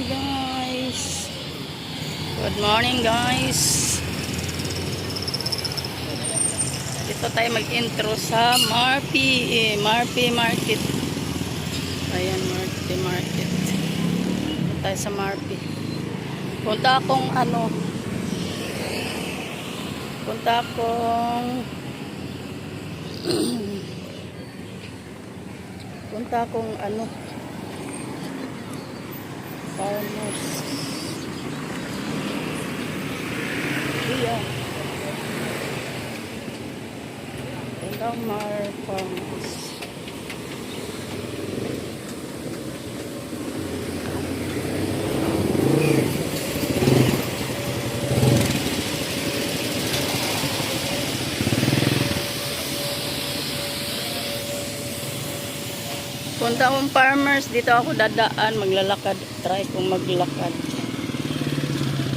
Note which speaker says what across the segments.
Speaker 1: Guys. Good morning guys. Dito tayo mag-intro sa Marpi, eh, Marpi Market. Ayan, Marpi Market. Dito tayo sa Marpi. Punta akong ano, punta akong punta akong ano, farmers. Ayan. Lamar Farmers. Punta akong farmers, dito ako dadaan, maglalakad. Try kong maglakad.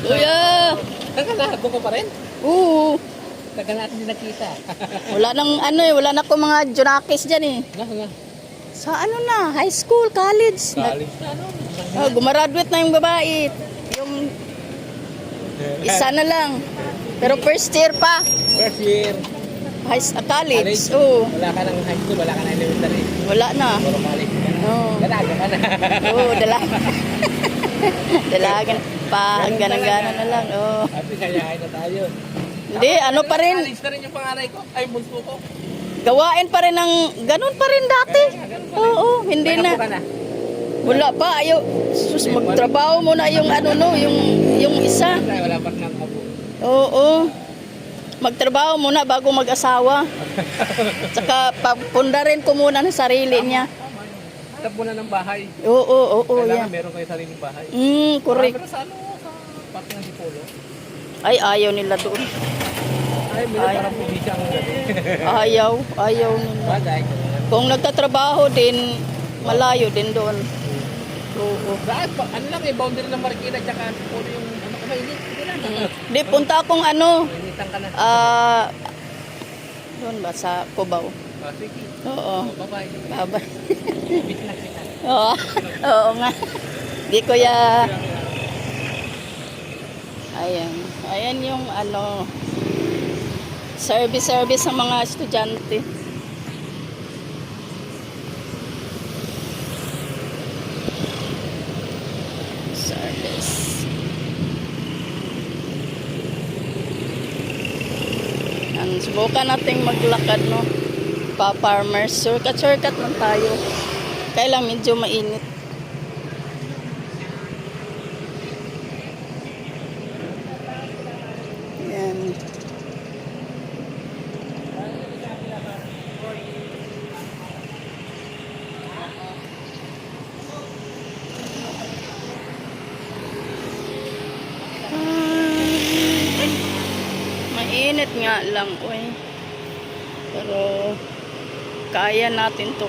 Speaker 1: Kuya!
Speaker 2: Nagkalabo ka pa rin?
Speaker 1: Oo!
Speaker 2: Tagal natin din nakita.
Speaker 1: Wala nang ano eh, wala na ko mga junakis dyan eh.
Speaker 2: Nga, nga.
Speaker 1: Sa ano na, high school, college.
Speaker 2: College na ano?
Speaker 1: Oh, gumaraduate na yung babae. Yung isa na lang. Pero first year pa.
Speaker 2: First year.
Speaker 1: High ah, college.
Speaker 2: College.
Speaker 1: Oo.
Speaker 2: Wala ka ng high school, wala ka ng elementary.
Speaker 1: Wala na.
Speaker 2: Puro college ka na.
Speaker 1: Oo.
Speaker 2: Dalaga ka na.
Speaker 1: Oo, dalaga. Dalagan pa, ganang-gana na lang. Oo.
Speaker 2: Ate, kayahin na tayo.
Speaker 1: Hindi, ano pa rin,
Speaker 2: College na rin yung panganay ko. Ay, bunso ko.
Speaker 1: gawain pa rin ng, ganun pa rin dati. Oo, hindi
Speaker 2: May
Speaker 1: na.
Speaker 2: na.
Speaker 1: Wala pa, ayaw. Sus, magtrabaho muna yung ano no, yung, yung isa.
Speaker 2: Wala pa ng apo.
Speaker 1: Oo. Magtrabaho muna bago mag-asawa. Tsaka papundarin ko muna ng sarili niya.
Speaker 2: Hanap mo na ng bahay.
Speaker 1: Oo, oo, oo,
Speaker 2: Kailangan
Speaker 1: yan.
Speaker 2: meron kayo sariling bahay.
Speaker 1: Mm, correct.
Speaker 2: Pero sa ano, sa parking ng Dipolo.
Speaker 1: Ay, ayaw nila doon.
Speaker 2: Ay, meron
Speaker 1: Ay.
Speaker 2: parang probinsya ang gabi.
Speaker 1: Ayaw, ayaw nila.
Speaker 2: Bagay.
Speaker 1: Kung nagtatrabaho din, malayo din doon. Oo.
Speaker 2: Dahil, pa- ano lang eh, boundary ng Marikina tsaka Dipolo yung
Speaker 1: Di, punta akong ano, ah, doon ba, sa Cubao.
Speaker 2: Ah.
Speaker 1: Oo.
Speaker 2: Oh, bye-bye. Kita.
Speaker 1: Oo, oo nga. Di ko ya... Ayan. Ayan yung ano... Service-service sa mga estudyante. Subukan nating maglakad, no? Pa-farmers. Shortcut-shortcut lang tayo. Kaya lang medyo mainit. Yan. Ah, Mainit nga lang. Pero kaya natin to.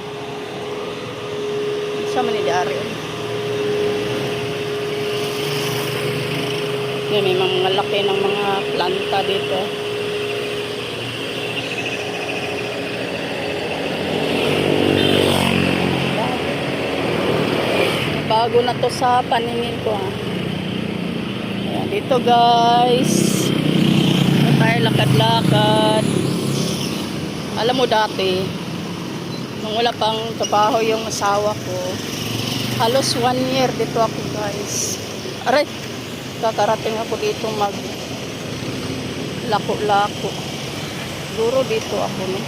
Speaker 1: Sa man ni Dari. Yan, may mga laki ng mga planta dito. Bago na to sa paningin ko ha. Ayan, dito guys. Tayo lakad-lakad. Alam mo dati, nung wala pang trabaho yung asawa ko, halos one year dito ako guys. Aray, kakarating ako dito mag lako-lako. Siguro dito ako no.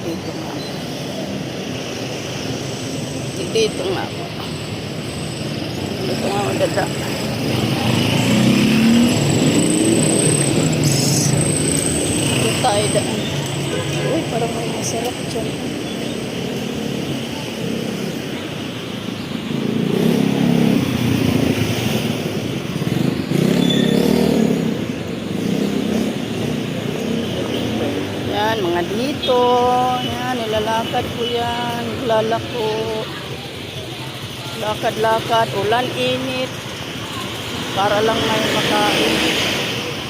Speaker 1: Dito nga. Dito nga ako. Dito nga ako dada. Tayo daan. Uy, parang may masarap dyan. Yan, mga dito. Yan, nilalakad ko yan. Lalako. Lakad-lakad. Ulan, init. Para lang may makain.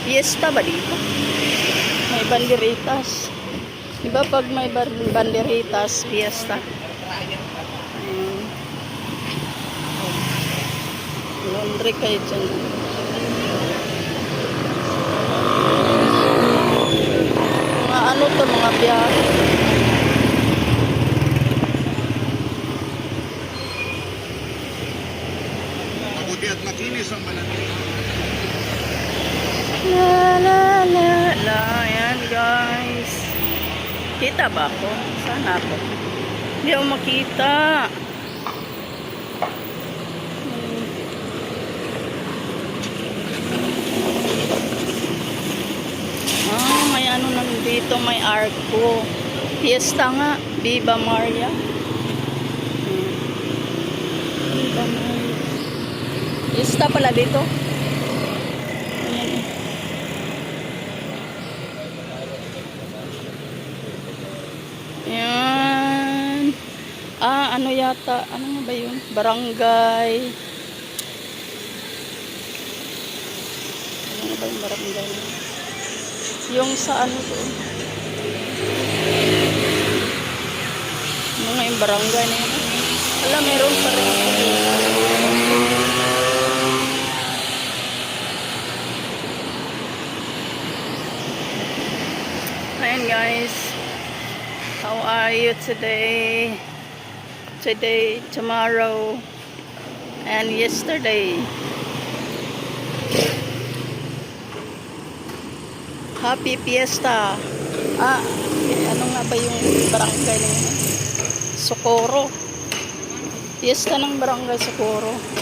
Speaker 1: Fiesta ba dito? Banderitas. Di ba pag may banderitas, fiesta? Ayan. Laundry kayo dyan. Mga ano to, mga biyahe. Kita ba ako? Sana ako. Hindi ako makita. Ah, may ano nandito, may arco. Fiesta nga, Viva Maria. Hmm. Viva Maria. Fiesta pala dito. Ayan. Ayan. Ah, ano yata? Ano nga ba yun? Barangay. Ano nga ba yung barangay? Yung sa ano doon? Ano nga yung barangay na yun? Wala, meron pa rin. Ayan guys. How are you today? Today, tomorrow, and yesterday. Happy Fiesta. Ah, ano nga ba yung barangay yun? Socorro. Fiesta ng barangay Socorro.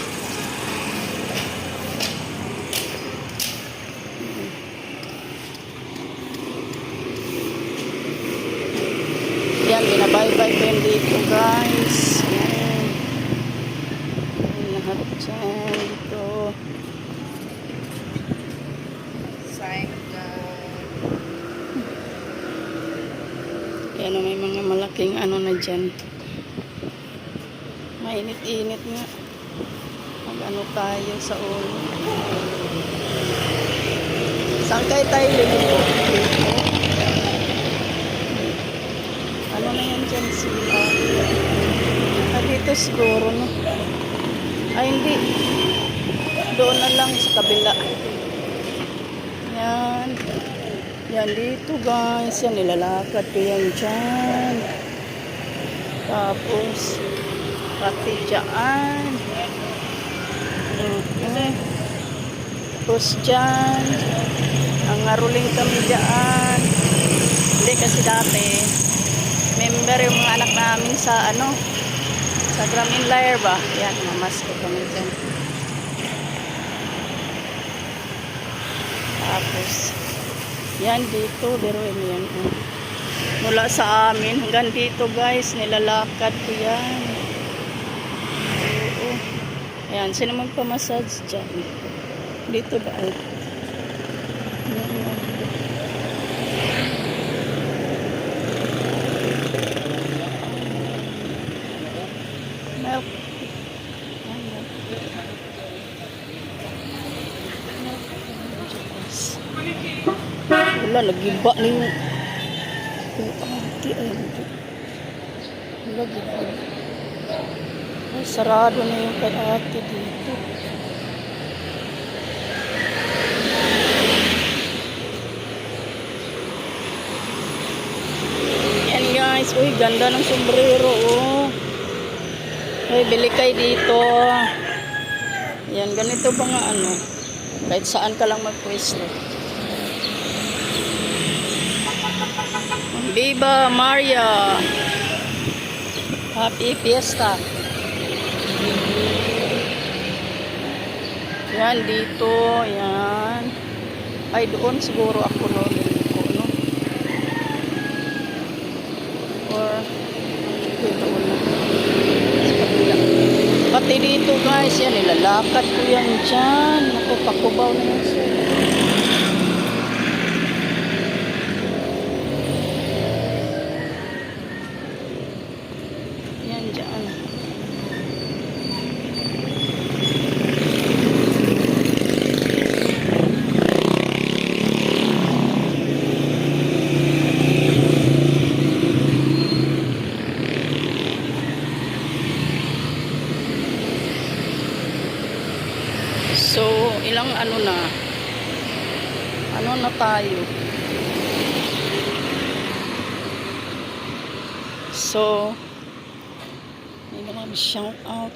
Speaker 1: Yan, binabaybay ko yung dito guys. Yan. Yan lahat dyan dito. Yan o, may mga malaking ano na dyan. Mainit-init nga. Mag ano tayo sa ulo. Saan kayo tayo? Dito. Ano na yan dyan sila? Ah, dito siguro, no? Ay, hindi. Doon na lang sa kabila. Yan. Yan dito, guys. Yan, nilalakad ko yan dyan. Tapos, pati dyan. Mm, Tapos dyan. Ang ngaruling kami dyan. Hindi kasi dati, member yung mga anak namin sa ano, sa Gramin Layer ba? Yan, mamas ko kami dyan. Tapos, yan dito, biruin yan. oh. Mula sa amin hanggang dito guys, nilalakad ko yan. Oo. Ayan, sino magpamassage dyan? Dito ba? Ay. Ayan. Wala, nagiba na yung... Yung ate, ay. Wala, giba. Ay, sarado na yung kay ate dito. Yan guys, uy, ganda ng sombrero, oh. Ay, bili kayo dito. Yan, ganito ba nga ano? Kahit saan ka lang magpwesto. Viva Maria! Happy Fiesta! Yan, dito. Yan. Ay, doon siguro ako no. Ko, no? Or, dito ko na. Sa kabila. Pati dito guys, yan, nilalakad ko yan dyan. Ako, pakubaw na yan dyan. Tayo. So, may naman shout out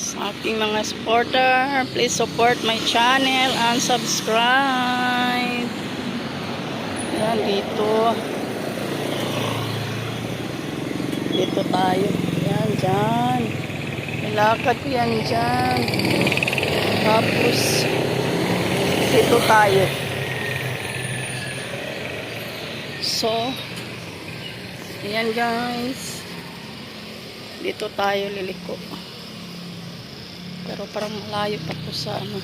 Speaker 1: sa aking mga supporter. Please support my channel and subscribe. Yan, dito. Dito tayo. Yan, dyan. Ilakad ko yan dyan. Tapos, dito tayo. So, ayan guys. Dito tayo liliko. Pero parang malayo pa po sa ano.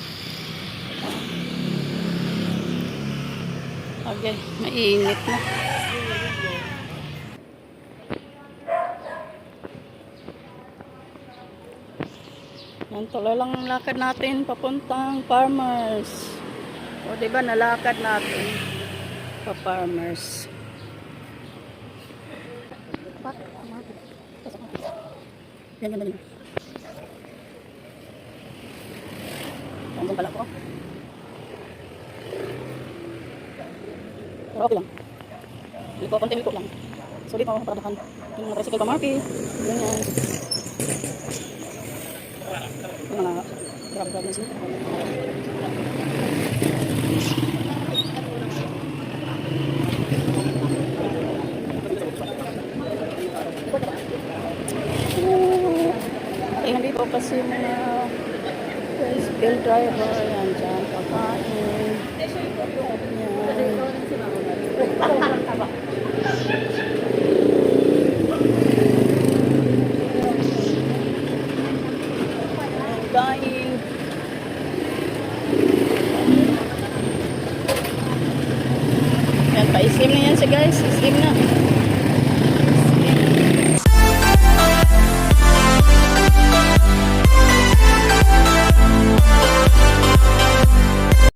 Speaker 1: Okay, mainit na. Yan, tuloy lang ang lakad natin papuntang farmers. O, ba nalakad natin pa farmers. Yan, yan, yan. Andyan pala ako. Pero okay lang. Liko, konting liko lang. So, dito ako paradahan. Yung mga tricycle pa, Marky. Ganyan. Yung mga grab-grab na sila. Ay, nandito kasi mga bill driver. Yan,